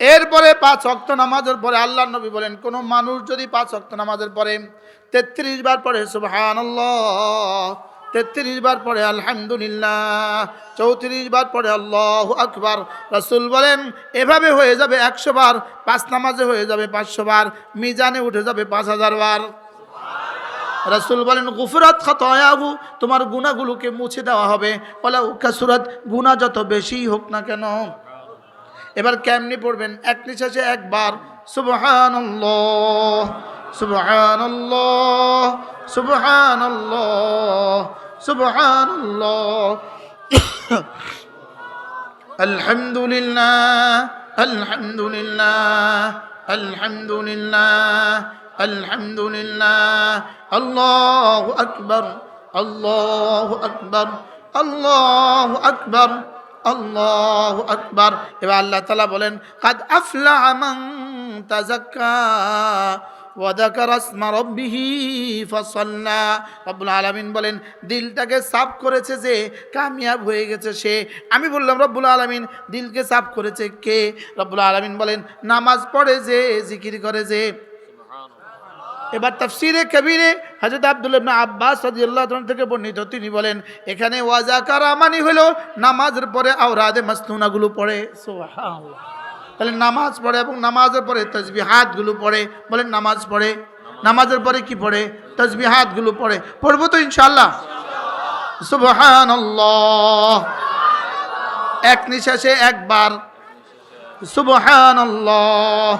এরপরে পাঁচ অক্ত নামাজের পরে আল্লাহ নবী বলেন, কোন মানুষ যদি পাঁচ অক্ত নামাজের পরে তেত্রিশ বার পরে সুবহান তেত্রিশ বার পরে আলহামদুলিল্লাহ, চৌত্রিশ বার পরে আল্লাহ আকবার, রসুল বলেন, এভাবে হয়ে যাবে একশো বার, পাঁচ নামাজে হয়ে যাবে পাঁচশো বার, মিজানে উঠে যাবে পাঁচ হাজার বার। রসুল বলেন, গুফরাত খতয়াহু, তোমার গুণাগুলোকে মুছে দেওয়া হবে। বলে কাসুরাত গুণা যত বেশি হোক না কেন। এবার কেমনি পড়বেন? এক নিঃশ্বাসে একবার। সুবহানাল্লাহ সুবহানাল্লাহ সুবহানাল্লাহ সুবহানাল্লাহ। আলহামদুলিল্লাহ আলহামদুলিল্লাহ আলহামদুলিল্লাহ আলহামদুলিল্লাহ। আল্লাহু আকবার, আল্লাহ আকবার আল্লাহ আকবার। আল্লাহ আকবার। এবার আল্লাহ তালা বলেন, কাদ আফলা মান তাজাক্কা ওয়াদাকার আসমা রব্বিহি ফসল্লা। রব্বুল আলামিন বলেন, দিলটাকে সাফ করেছে যে কামিয়াব হয়ে গেছে সে। আমি বললাম, রব্বুল আলামিন, দিলকে সাফ করেছে কে? রব্বুল আলামিন বলেন, নামাজ পড়ে যে, জিকির করে যে। এবার তাফসিরে কবিরে হজরত আব্দুল ইবনে আব্বাস থেকে বর্ণিত, তিনি বলেন, এখানে ওয়াজাকার আমানি হলো নামাজের পরে আওরাদে মাসনুনাগুলো পড়ে। তাহলে নামাজ পড়ে এবং নামাজের পরে তসবিহাতগুলো পড়ে। বলেন, নামাজ পড়ে। নামাজের পরে কি পড়ে? তসবিহাতগুলো পড়ে। পড়ব তো ইনশাল্লাহ সুবহানাল্লাহ। এক নিঃশ্বাসে একবার। সুবহানাল্লাহ।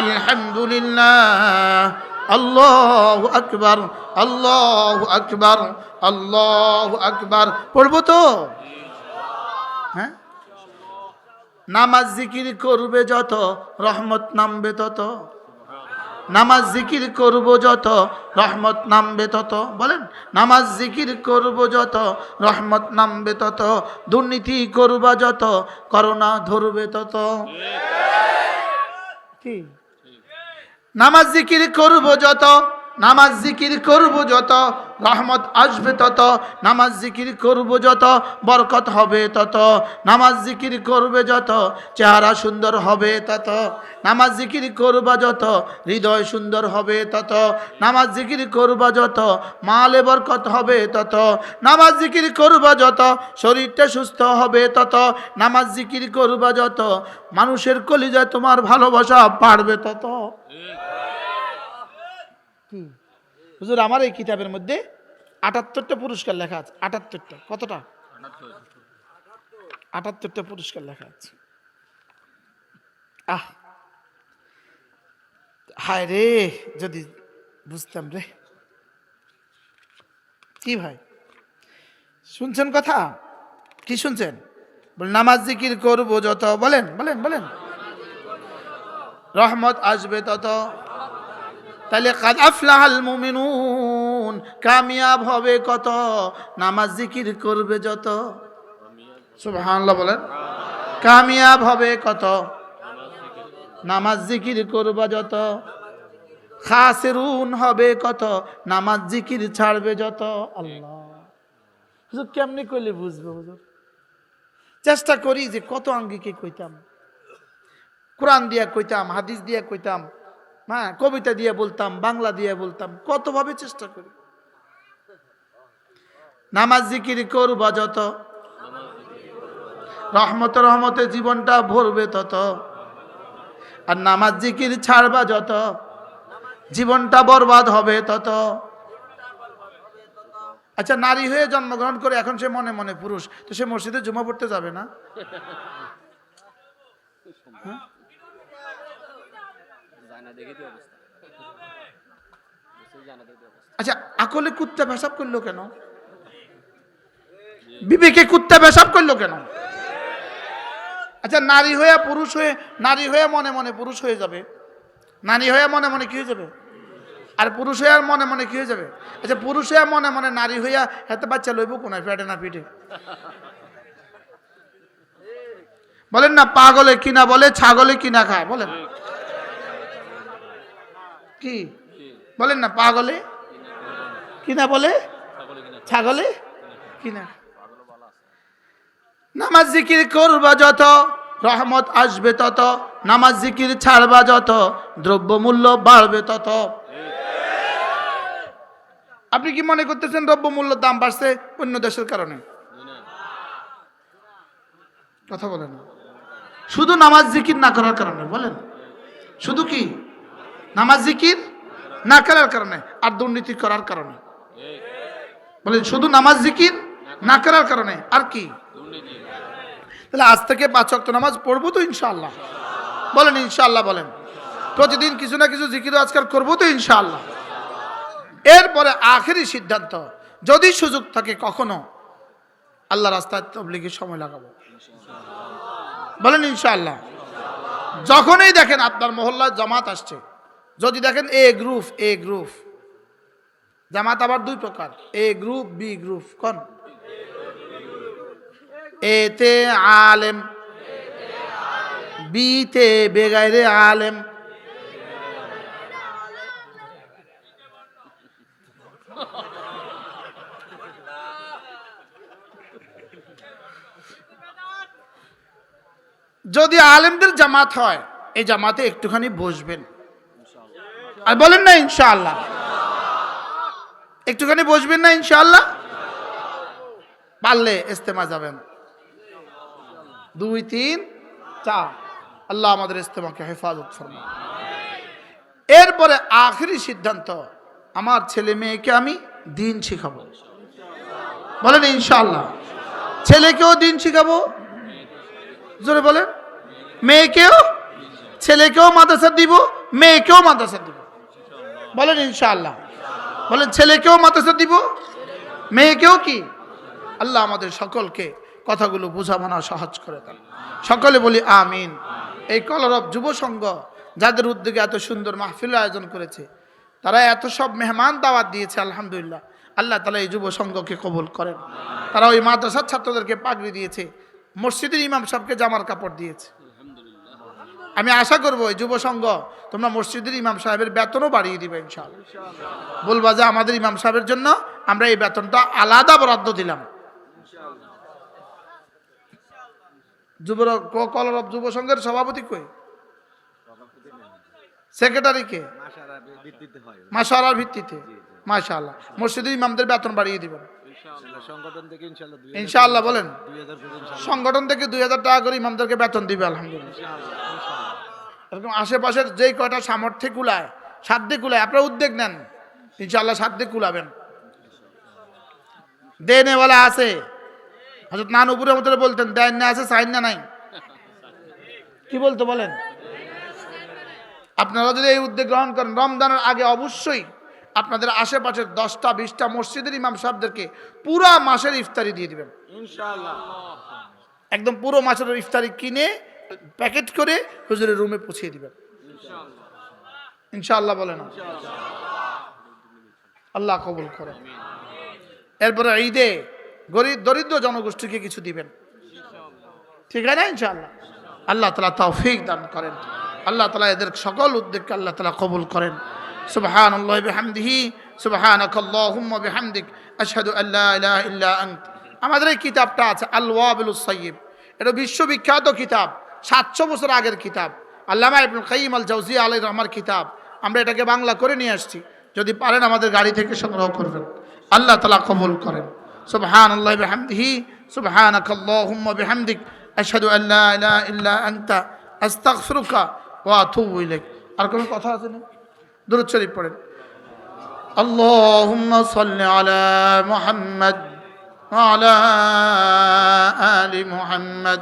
আলহামদুলিল্লাহ। আল্লাহ আকবার আল্লাহ আকবার আল্লাহ আকবার। পড়ব তো? হ্যাঁ? নামাজ জিকির করবে যত রহমত নামবে তত। নামাজ জিকির করব যত রহমত নামবে তত। বলেন নামাজ জিকির করব যত রহমত নামবে তত। দুর্নীতি করবা যত করোনা ধরবে তত। কি? নামাজ জিকির করব যত, নামাজ জিকির করব যত, রহমত আসবে তত, নামাজ জিকির করব যত, বরকত হবে তত, নামাজ জিকির করবে যত, চেহারা সুন্দর হবে তত, নামাজ জিকির করবা যত, হৃদয় সুন্দর হবে তত, নামাজ জিকির করবা যত, মালে বরকত হবে তত, নামাজ জিকির করবা যত, শরীরটা সুস্থ হবে তত, নামাজ জিকির করবা যত, মানুষের কলিজায় তোমার ভালোবাসা বাড়বে তত। হুজুর, আমার এই কিতাবের মধ্যে আটাত্তরটা পুরস্কার লেখা আছে। আটাত্তরটা। কতটা? আটাত্তরটা পুরস্কার লেখা আছে। আহ! হায় রে, যদি বুঝতাম রে। কি ভাই? শুনছেন কথা? কি শুনছেন? নামাজ জিকির করব যত। বলেন বলেন বলেন। রহমত আসবে তত। তাহলে কাদ আফলাহাল মুমিনুন, কামিয়াব হবে কত? নামাজ জিকির করবে যত? সুবহানাল্লাহ বলেন। কামিয়াব হবে কত? নামাজ জিকির করবা যত? খাসেরুন হবে কত? নামাজ জিকির ছাড়বে যত? আল্লাহ। হুজুর, কেমনি করলে বুঝবে হুজুর? চেষ্টা করি যে কত আঙ্গিকে কইতাম। কোরআন দিয়া কইতাম, হাদিস দিয়া কইতাম। হ্যাঁ কবিতা দিয়ে বলতাম, বাংলা দিয়ে বলতাম কতভাবে চেষ্টা করি। নামাজ জিকির করবা যত, রহমত রহমতে জীবনটা ভরবে তত, আর নামাজ জিকির ছাড়বা যত, জীবনটা বরবাদ হবে তত। আচ্ছা নারী হয়ে জন্মগ্রহণ করে এখন সে মনে মনে পুরুষ, তো সে মসজিদে জমা পড়তে যাবে না জানা দেখে দিয়ে অবস্থা জানা দেখে অবস্থা আচ্ছা আকলে কুত্তা পেশাব করল কেন? বিবেকে কুত্তা পেশাব করল কেন? আচ্ছা নারী হয়ে পুরুষ হয়ে, নারী হয়ে মনে মনে পুরুষ হয়ে যাবে। নারী হয়ে মনে মনে কি হয়ে যাবে? আর পুরুষ হয়ে আর মনে মনে কি হয়ে যাবে? আচ্ছা পুরুষ হয়ে মনে মনে নারী হইয়া হাতে বাচ্চা লইব কোনায় পেটে না পিঠে বলেন না, পাগলে কিনা বলে, ছাগলে কিনা খায়, বলেন। কি? বলেন না, পাগলে? কিনা বলে? ছাগলে? কিনা? নামাজ জিকির করবা যত, রহমত আসবে তত, নামাজ জিকির ছাড়বা যত, দ্রব্যমূল্য বাড়বে তত। আপনি কি মনে করতেছেন দ্রব্যমূল্যের দাম বাড়ছে অন্য দেশের কারণে? কথা বলেন শুধু নামাজ জিকির না করার কারণে, বলেন। শুধু কি? নামাজ জিকির না করার কারণে? আর দুর্নীতি করার কারণে। বলেন, শুধু নামাজ জিকির না করার কারণে? আর কি? তাহলে আজ থেকে পাঁচ ওয়াক্ত নামাজ পড়ব তো ইনশাআল্লাহ। বলেন ইনশাআল্লাহ বলেন। প্রতিদিন কিছু না কিছু জিকির আজকাল করব তো ইনশাআল্লাহ। এরপরে আখেরি সিদ্ধান্ত, যদি সুযোগ থাকে কখনো, আল্লাহ রাস্তায় তবলিগের সময় লাগাবো। বলেন, ইনশাআল্লাহ। যখনই দেখেন আপনার মহল্লায় জামাত আসছে যদি দেখেন এ গ্রুপ এ গ্রুপ জামাত আবার দুই প্রকার। এ গ্রুপ বি গ্রুপ কোন? এতে আলেম বিতে বেগাইরে আলেম। যদি আলেমদের জামাত হয়, এই জামাতে একটুখানি বসবেন। আর বলেন না ইনশাআল্লাহ। একটুখানি বসবেন না ইনশাআল্লাহ? পারলে ইস্তেমা যাবেন। দুই, তিন, চার। আল্লাহ আমাদের ইস্তেমাকে হেফাজত ফরমা এরপরে আখেরি সিদ্ধান্ত, আমার ছেলে মেয়েকে আমি দিন শিখাবো। বলেন ইনশাআল্লাহ। ছেলেকেও দিন শিখাবো? জোরে বলেন। মেয়েকেও? ছেলেকেও মাদ্রাসা দিব, মেয়েকেও মাদ্রাসা দিব। বলেন ইনশাআল্লাহ। বলেন, ছেলেকেও মাদ্রাসা দিব, মেয়েকেও কি? আল্লাহ আমাদের সকলকে কথাগুলো বোঝামানা সহজ করে দেন। সকলে বলি, আমিন। এই কলরব যুব সংঘ যাদের উদ্যোগে এত সুন্দর মাহফিল আয়োজন করেছে, তারা এত সব মেহমান দাওয়াত দিয়েছে, আলহামদুলিল্লাহ। আল্লাহ তালা এই যুব সংঘকে কবুল করেন। তারা ওই মাদ্রাসার ছাত্রদেরকে পাগড়ি দিয়েছে, মসজিদের ইমাম সাহেবকে জামার কাপড় দিয়েছে। আমি আশা করব এই যুব সংঘ তোমরা মসজিদের ইমাম সাহেবের বেতনও বাড়িয়ে দিবে, ইনশাআল্লাহ। বলবা যে আমাদের ইমাম সাহেবের জন্য আমরা এই বেতনটা আলাদা বরাদ্দ দিলাম। যুব কলরব যুব সংঘের সভাপতি কই? সেক্রেটারি কে? মাসালার ভিত্তিতে। মাশাআল্লাহ। মসজিদের ইমামদের বেতন বাড়িয়ে দিবেন। ইনশাল্লাহ ইনশাআল্লাহ বলেন। ইনশাল্লাহ সংগঠন থেকে দুই হাজার টাকা করে ইমামদেরকে বেতন দিবে, আলহামদুলিল্লাহ। এরকম আশেপাশের যেই কয়টা সামর্থ্যে কুলায় সাধ্যে কুলায় আপনারা উদ্যোগ নেন। ইনশাল্লাহ সাধ্যে কুলাবেন। দেনেওয়ালা আছে। হজরত নান উপরে মতো বলতেন দেন না আছে সাইন না নাই। কি বলতো বলেন? আপনারা যদি এই উদ্যোগ গ্রহণ করেন রমজানের আগে অবশ্যই আপনাদের আশেপাশের দশটা বিশটা মসজিদের ইমাম সাহেবদেরকে পুরো মাসের ইফতারি দিয়ে দিবেন। একদম পুরো মাছের ইফতারি কিনে প্যাকেট করে হুজুরের রুমে পৌঁছিয়ে দিবেন। ইনশাআল্লাহ বলেন। আল্লাহ কবুল করে এরপরে ঈদে গরিব, দরিদ্র জনগোষ্ঠীকে কিছু দিবেন। ঠিক আছে ইনশাআল্লাহ? আল্লাহ তালা তৌফিক দান করেন। আল্লাহ তালা এদের সকল উদ্যোগকে আল্লাহ তালা কবুল করেন। আল্লাহ আমাদের এই কিতাবটা আছে আল ওয়াবিলুস সাইয়্যিব এটা বিশ্ববিখ্যাত কিতাব। সাতশো বছর আগের কিতাব আল্লামা ইবনুল কাইয়িম আল জাওজিয়া আলাইহির রহমার কিতাব আমরা এটাকে বাংলা করে নিয়ে আসছি যদি পারেন আমাদের গাড়ি থেকে সংগ্রহ করবেন আল্লাহ তালা কবুল করেন সুবহান আল্লাহ বিহামদিহি সুবহানাক আল্লাহুম্মা বিহামদিক আশহাদু আল্লা ইলাহা ইল্লা আনতা আস্তাগফিরুকা ওয়া আতুবু ইলাইক আর কোনো কথা আছে না দূরত শরীফ পড়েন اللهم صل على محمد وعلى آل محمد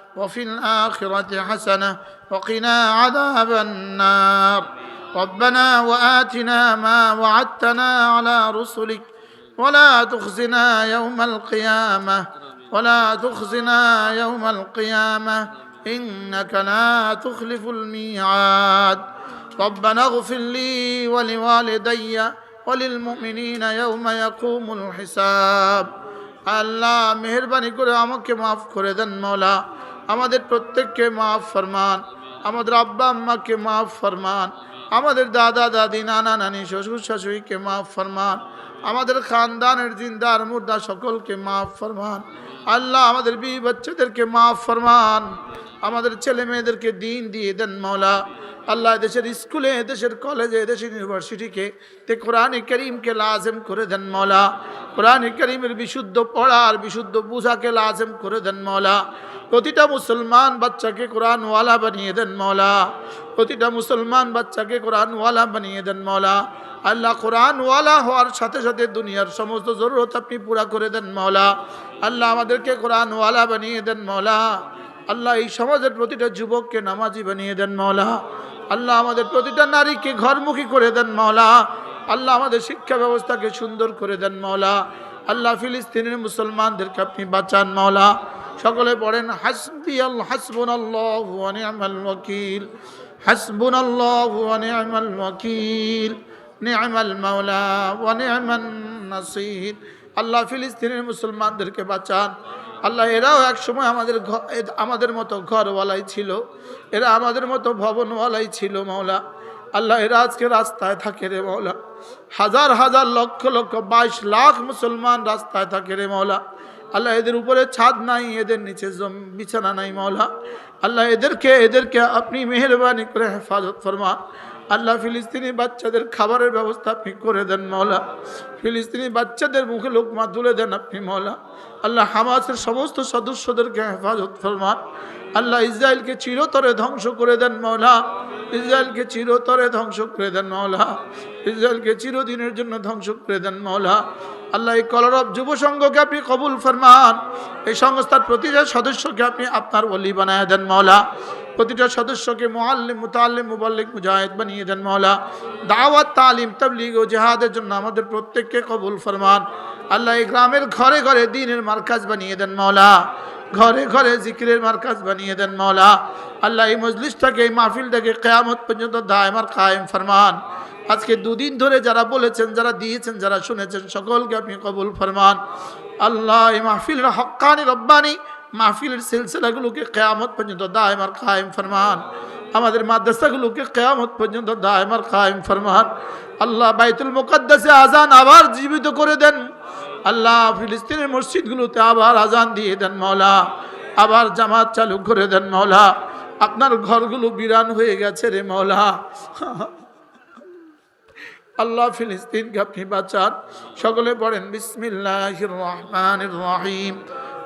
وفي الآخرة حسنة وقنا عذاب النار. ربنا وآتنا ما وعدتنا على رسلك. ولا تخزنا يوم القيامة. ولا تخزنا يوم القيامة. إنك لا تخلف الميعاد. ربنا اغفر لي ولوالدي وللمؤمنين يوم يقوم الحساب. আল্লাহ, মেহরবানি করে আমাকে মাফ করে দেন মৌলা আমাদের প্রত্যেককে মাফ ফরমান। আমাদের আব্বা আম্মাকে মাফ ফরমান। আমাদের দাদা, দাদি, নানা, নানি, শ্বশুর শাশুড়িকে মাফ ফরমান। আমাদের খানদানের জিন্দার মুর্দা সকলকে মাফ ফরমান। আল্লাহ আমাদের বি বাচ্চাদেরকে মাফ ফরমান। আমাদের ছেলে মেয়েদেরকে দিন দিয়ে দেন মৌলা আল্লাহ দেশের স্কুলে, দেশের কলেজে, দেশের ইউনিভার্সিটিকে তে কোরআন করিমকে লাজেম করে দেন মৌলা কোরআন করিমের বিশুদ্ধ পড়ার বিশুদ্ধ বুঝাকে লাজেম করে দেন মৌলা প্রতিটা মুসলমান বাচ্চাকে কোরআনওয়ালা বানিয়ে দেন মৌলা প্রতিটা মুসলমান বাচ্চাকে কোরআনওয়ালা বানিয়ে দেন মৌলা আল্লাহ কোরআনওয়ালা হওয়ার সাথে সাথে দুনিয়ার সমস্ত জরুরত আপনি পুরা করে দেন মৌলা আল্লাহ আমাদেরকে কোরআনওয়ালা বানিয়ে দেন মৌলা আল্লাহ এই সমাজের প্রতিটা যুবককে নামাজি বানিয়ে দেন মৌলা আল্লাহ আমাদের প্রতিটা নারীকে ঘরমুখী করে দেন মৌলা আল্লাহ আমাদের শিক্ষা ব্যবস্থাকে সুন্দর করে দেন মৌলা আল্লাহ ফিলিস্তিনের মুসলমানদেরকে আপনি বাঁচান মৌলা সকলে পড়েন, হাসবি আল হাসবুন আল্লাহ হাসবুন আল্লাহ ওয়াকিল। নি'মাল মাওলা ওয়া নি'মান আল্লাহ ফিলিস্তিনের মুসলমানদেরকে বাঁচান। আল্লাহ এরাও এক সময় আমাদের আমাদের মতো ঘরওয়ালাই ছিল। এরা আমাদের মতো ভবনওয়ালাই ছিল মাওলা। আল্লাহ এরা আজকে রাস্তায় থাকে রে মাওলা। হাজার হাজার লক্ষ লক্ষ বাইশ লাখ মুসলমান রাস্তায় থাকে রে মাওলা। আল্লাহ এদের উপরে ছাদ নাই, এদের নিচে জম- বিছানা নাই মাওলা। আল্লাহ এদেরকে এদেরকে আপনি মেহরবানি করে হেফাজত ফরমান। আল্লাহ ফিলিস্তিনি বাচ্চাদের খাবারের ব্যবস্থা আপনি করে দেন মৌলা ফিলিস্তিনি বাচ্চাদের মুখে লোকমা তুলে দেন আপনি মৌলা আল্লাহ হামাসের সমস্ত সদস্যদেরকে হেফাজত ফরমান। আল্লাহ ইসরায়েলকে চিরতরে ধ্বংস করে দেন মৌলা ইসরায়েলকে চিরতরে ধ্বংস করে দেন মৌলা ইসরায়েলকে চিরদিনের জন্য ধ্বংস করে দেন মৌলা আল্লাহ এই কলরব যুব সংঘকে আপনি কবুল ফরমান। এই সংস্থার প্রতিটা সদস্যকে আপনি আপনার অলি বানায় দেন মৌলা প্রতিটা সদস্যকে মোয়াল্লিম মুতাল্লিম মুবাল্লিক, মুজাহিদ বানিয়ে দেন মৌলা দাওয়াত, তালিম, তাবলিগ ও জেহাদের জন্য আমাদের প্রত্যেককে কবুল ফরমান। আল্লাহ এই গ্রামের ঘরে ঘরে দিনের মার্কাজ বানিয়ে দেন মৌলা ঘরে ঘরে জিকিরের মার্কাজ বানিয়ে দেন মৌলা আল্লাহ এই মজলিসটাকে এই মাহফিলটাকে কেয়ামত পর্যন্ত দায়মার কায়েম ফরমান। আজকে দুদিন ধরে যারা বলেছেন, যারা দিয়েছেন, যারা শুনেছেন, সকলকে আপনি কবুল ফরমান। আল্লাহ এই মাহফিলের হক্কানি রব্বানি মাহফিলের সিলসিলাগুলোকে কেয়ামত পর্যন্ত দায়মার কায়েম ফরমান। আমাদের মাদ্রাসাগুলোকে কেয়ামত পর্যন্ত দায়মার কায়েম ফরমান। আল্লাহ বাইতুল মুকদ্দাসে আজান আবার জীবিত করে দেন। আল্লাহ ফিলিস্তিনের মসজিদগুলোতে আবার আজান দিয়ে দেন মৌলা আবার জামাত চালু করে দেন মৌলা আপনার ঘরগুলো বিরান হয়ে গেছে রে মৌলা আল্লাহ ফিলিস্তিনকে আপনি বাঁচান। সকলে পড়েন বিসমিল্লাহ রহমান রহিম।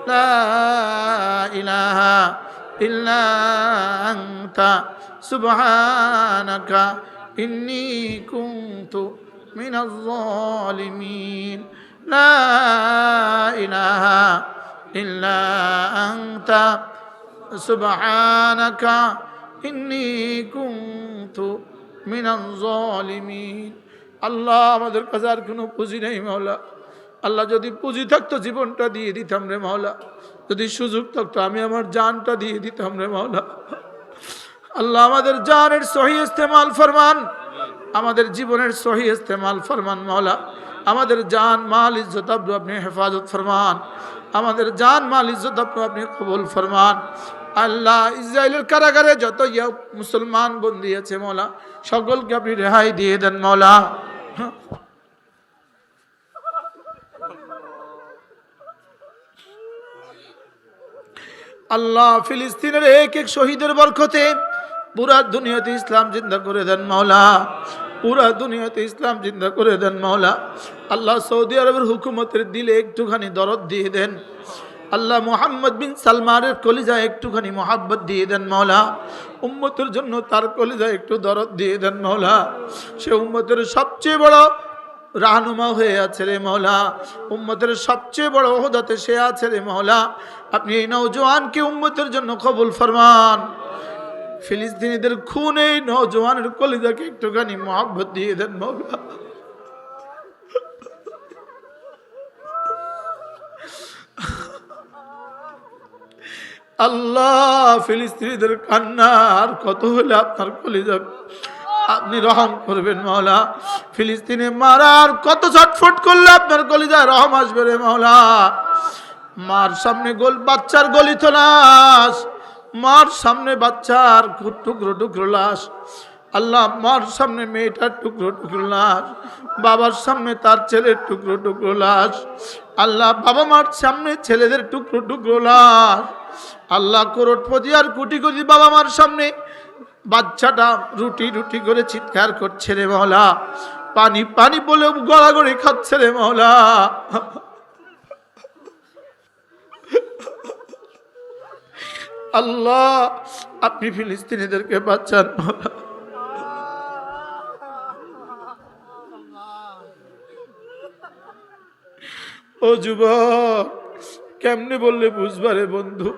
লা ইলাহা ইল্লা আনতা, সুবহানাকা ইন্নী কুনতু মিনাজ জালিমিন লা ইলাহা ইল্লা আনতা, সুবহানাকা ইন্নী কুনতু মিনাজ জালিমিন আল্লাহ আমাদের কাছে আর কোনো পুঁজি নেই, মাওলা। আল্লাহ যদি পুঁজি থাকতো জীবনটা দিয়ে দিতাম রে মাওলা। যদি সুযোগ থাকতো, আমি আমার জানটা দিয়ে দিতাম রে মাওলা। আল্লাহ আমাদের জানের সহি ইস্তেমাল ফরমান। আমাদের জীবনের সহি ইস্তেমাল ফরমান মাওলা। আমাদের জান মাল ইজ্জত আব্দু আপনি হেফাজত ফরমান। আমাদের জান মাল ইজ্জত আব্দু আপনি কবুল ফরমান। আল্লাহ ইসরায়েলের কারাগারে যত ইয়া মুসলমান বন্দী আছে মৌলা সকলকে আপনি রেহাই দিয়ে দেন মৌলা আল্লাহ ফিলিস্তিনের এক এক শহীদের বরকতে পুরা দুনিয়াতে ইসলাম জিন্দা করে দেন মাওলা, পুরা দুনিয়াতে ইসলাম জিন্দা করে দেন মাওলা। আল্লাহ সৌদি আরবের হুকুমতের দিলে একটুখানি দরদ দিয়ে দেন। আল্লাহ মোহাম্মদ বিন সালমানের কলিজা একটুখানি মোহাব্বত দিয়ে দেন মাওলা। উম্মতের জন্য তার কলিজা একটু দরদ দিয়ে দেন মাওলা। সে উম্মতের সবচেয়ে বড় রাহনুমা হয়ে আছে রে মৌলা উম্মতের সবচেয়ে বড় ওহদাতে সে আছে রে মৌলা আপনি এই নৌজওয়ানকে উম্মতের জন্য কবুল ফরমান। ফিলিস্তিনিদের খুন এই নৌজওয়ানের কলিজাকে একটুখানি মহাব্বত দিয়ে দেন মৌলা। আল্লাহ, ফিলিস্তিনিদের কান্না আর কত হলে আপনার কলিজা? আপনি রহম করবেন মাওলা ফিলিস্তিনে মারার কত ছটফট করলে আপনার কলিজায় রহম আসবে রে মাওলা মার সামনে গোল, বাচ্চার গলিত লাশ। মার সামনে বাচ্চার টুকরো টুকরো লাশ। আল্লাহ, মার সামনে মেয়েটার টুকরো টুকরো লাশ। বাবার সামনে তার ছেলের টুকরো টুকরো লাশ। আল্লাহ, বাবা মার সামনে ছেলেদের টুকরো টুকরো লাশ। আল্লাহ করোটপতি আর কোটি কোটি বাবা মার সামনে বাচ্চাটা রুটি রুটি করে চিৎকার করছে রে মহলা। পানি পানি বলে গড়াগড়ি খাচ্ছে রে মহলা। আল্লাহ, আপনি ফিলিস্তিনিদেরকে বাঁচান। ও যুবক, কেমনে বললে বুঝবারে বন্ধু?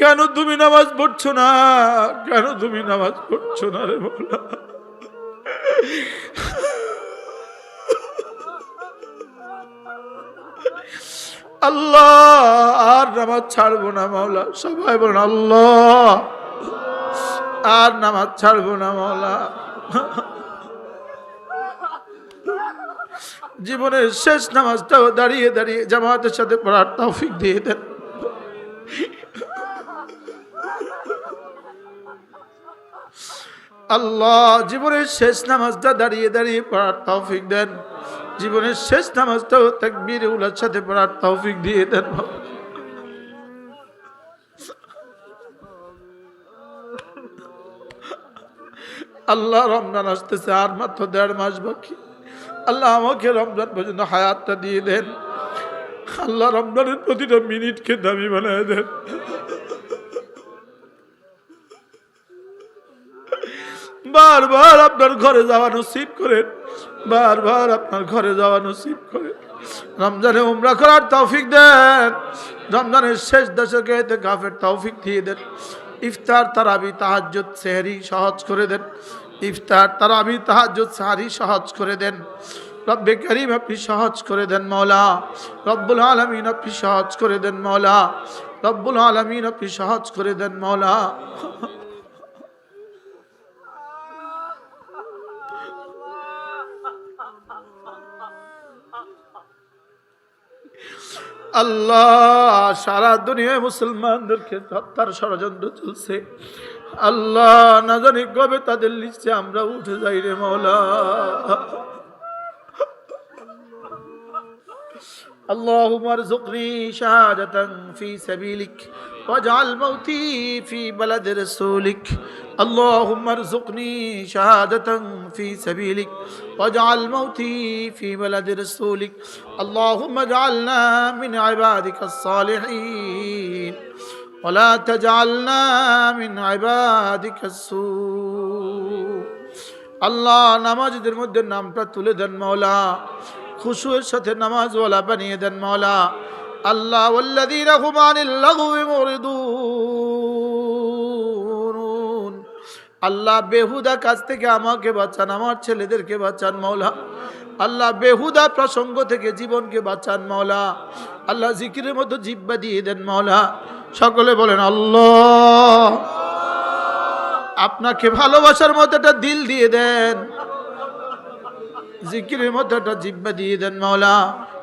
কেন তুমি নামাজ পড়ছো না? কেন তুমি নামাজ পড়ছো না রে বলা আল্লাহ, আর নামাজ ছাড়বো না মাওলা। সবাই বলেন, আল্লাহ। আর নামাজ ছাড়বো না মাওলা। জীবনের শেষ নামাজটাও দাঁড়িয়ে দাঁড়িয়ে জামাতের সাথে পড়ার তৌফিক দিয়ে দেন। আল্লাহ, জীবনের শেষ নামাজটা দাঁড়িয়ে দাঁড়িয়ে পড়ার তৌফিক দেন। জীবনের শেষ নামাজটাও তাকবীর উলার সাথে পড়ার তৌফিক দিয়ে দেন আল্লাহ রমজান আসতেছে আর মাত্র দেড় মাস বাকি। আল্লাহ আমাকে রমজান পর্যন্ত হায়াতটা দিয়ে দেন। আল্লাহ রমজানের প্রতিটা মিনিটকে দামি বানায় দেন। বারবার আপনার ঘরে যাওয়া নসিব করেন। বারবার আপনার ঘরে যাওয়া নসিব করে। রমজানে উমরা করার তৌফিক দেন। রমজানের শেষ দশকে এতে গাফের তৌফিক দিয়ে দেন। ইফতার, তারাবি, তাহাজ্জুদ, সেহরি সহজ করে দেন। ইফতার, তারাবি, তাহাজ্জুদ, সাহারি সহজ করে দেন। রব্বে করিম আপনি সহজ করে দেন মৌলা রব্বুল আলমিন আপনি সহজ করে দেন মৌলা রব্বুল আলমিন আপনি সহজ করে দেন মৌলা আল্লাহ সারা দুনিয়ায় মুসলমানদেরকে হত্যার ষড়যন্ত্র চলছে আল্লাহ না জানি কবে তাদের লিস্টে আমরা উঠে যাই রে মৌলা اللهم ارزقني شهادة في سبيلك واجعل موتي في بلد رسولك اللهم ارزقني شهادة في سبيلك واجعل موتي في بلد رسولك اللهم اجعلنا من عبادك الصالحين ولا تجعلنا من عبادك السوء আল্লাহ নামাজদের মধ্যে নামটা তুলে দেন মৌলা খুশুয়ের সাথে নামাজওয়ালা বানিয়ে দেন মৌলা আল্লাহ ওয়াল্লাযীনা হুম আনিল লাগwi মুরিদুন আল্লাহ বেহুদা কাজ থেকে আমাকে বাঁচান, আমার ছেলেদেরকে বাঁচান মৌলা আল্লাহ বেহুদা প্রসঙ্গ থেকে জীবনকে বাঁচান মৌলা আল্লাহ জিকিরের মতো জিব্বা দিয়ে দেন মৌলা সকলে বলেন, আল্লাহ। আপনাকে ভালোবাসার মতো একটা দিল দিয়ে দেন। জিকিরের মতো একটা জিব্বা দিয়ে দেন মাওলা।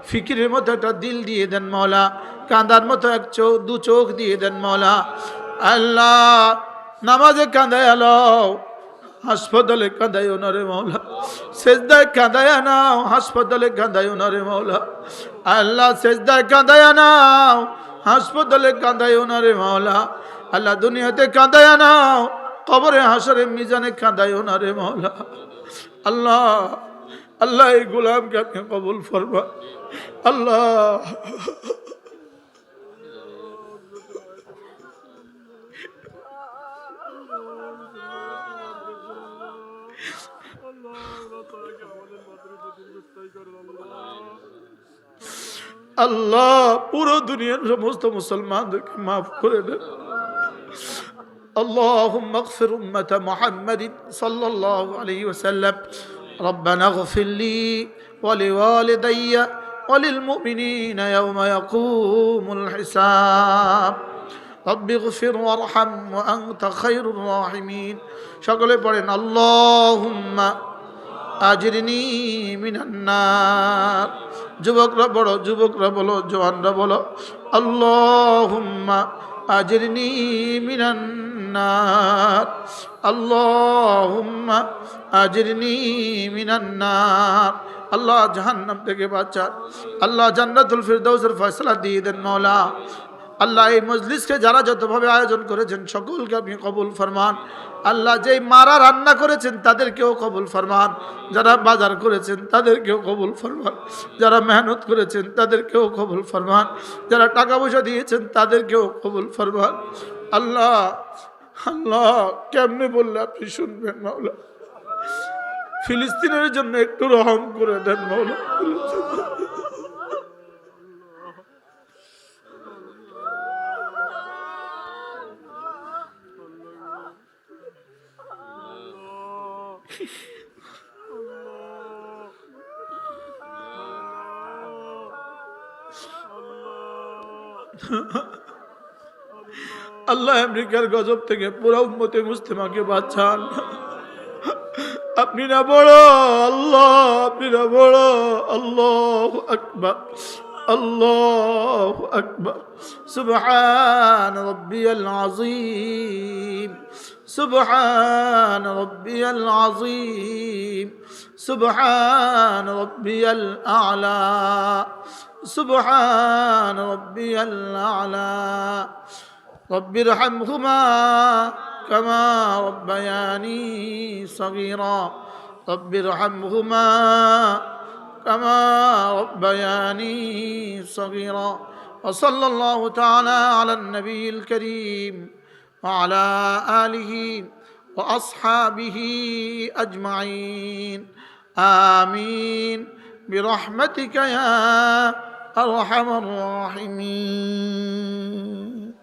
ফিকিরের মতো একটা দিল দিয়ে দেন মাওলা। কাঁদার মতো এক চোখ, দু চোখ দিয়ে দেন মাওলা। আল্লাহ নামাজে কাঁদায় আলো হাসপাতালে কাঁদাই ওনারে মাওলা, সেজদায় কাঁদায় নাও হাসপাতালে কাঁদাই ওনারে মৌলা আল্লাহ সেজদায় কাঁদায় নাও হাসপাতালে কাঁদাই ওনারে মাওলা, আল্লাহ দুনিয়াতে কাঁদায় নাও কবরে হাসরে মিজানে কাঁদাই ওনারে মাওলা। আল্লাহ আল্লাহ এই গোলামকে আপনি কবুল ফরমা আল্লাহ। আল্লাহ পুরো দুনিয়ার সমস্ত মুসলমানদেরকে মাফ করে দেন اللهم اغفر أمة محمد صلى الله عليه وسلم ربنا اغفر لي ولوالدي وللمؤمنين يوم يقوم الحساب رب اغفر وارحم وأنت خير الراحمين সকলে পড়েন اللهم আজরিনি মিনান্নার। যুবকরা বলো যুবকরা বলো জওয়ানরা বলো, আল্লাহুম্মা আজরিনি মিনান্নার। আল্লাহুম্মা আজরিনি মিনান্নার। আল্লাহ জাহান্নাম থেকে বাঁচান। আল্লাহ জান্নাতুল ফিরদৌসের ফয়সালা দিয়ে দেন মৌলা আল্লাহ এই মজলিসকে যারা যতভাবে আয়োজন করেছেন সকলকে আপনি কবুল ফরমান। আল্লাহ যেই মারা রান্না করেছেন তাদেরকেও কবুল ফরমান। যারা বাজার করেছেন তাদেরকেও কবুল ফরমান। যারা মেহনত করেছেন তাদেরকেও কবুল ফরমান। যারা টাকা পয়সা দিয়েছেন তাদেরকেও কবুল ফরমান। আল্লাহ আল্লাহ, কেমনে বললে আপনি শুনবেন মাওলা? ফিলিস্তিনের জন্য একটু রহম করে দেন মাওলা। আল্লাহ আমেরিকার গজব থেকে পুরো উম্মতে মুসলিমাকে বাঁচান আপনি না বড় আল্লাহ আপনি না বড় আল্লাহ আকবর الله أكبر سبحان ربي العظيم سبحان ربي العظيم سبحان ربي الأعلى سبحان ربي الأعلى رب ارحمهما كما ربياني صغيرا. رب ارحمهما كما ربياني صغيرا. وصلى الله تعالى على النبي الكريم وعلى آله وأصحابه أجمعين. آمين. برحمتك يا أرحم الراحمين.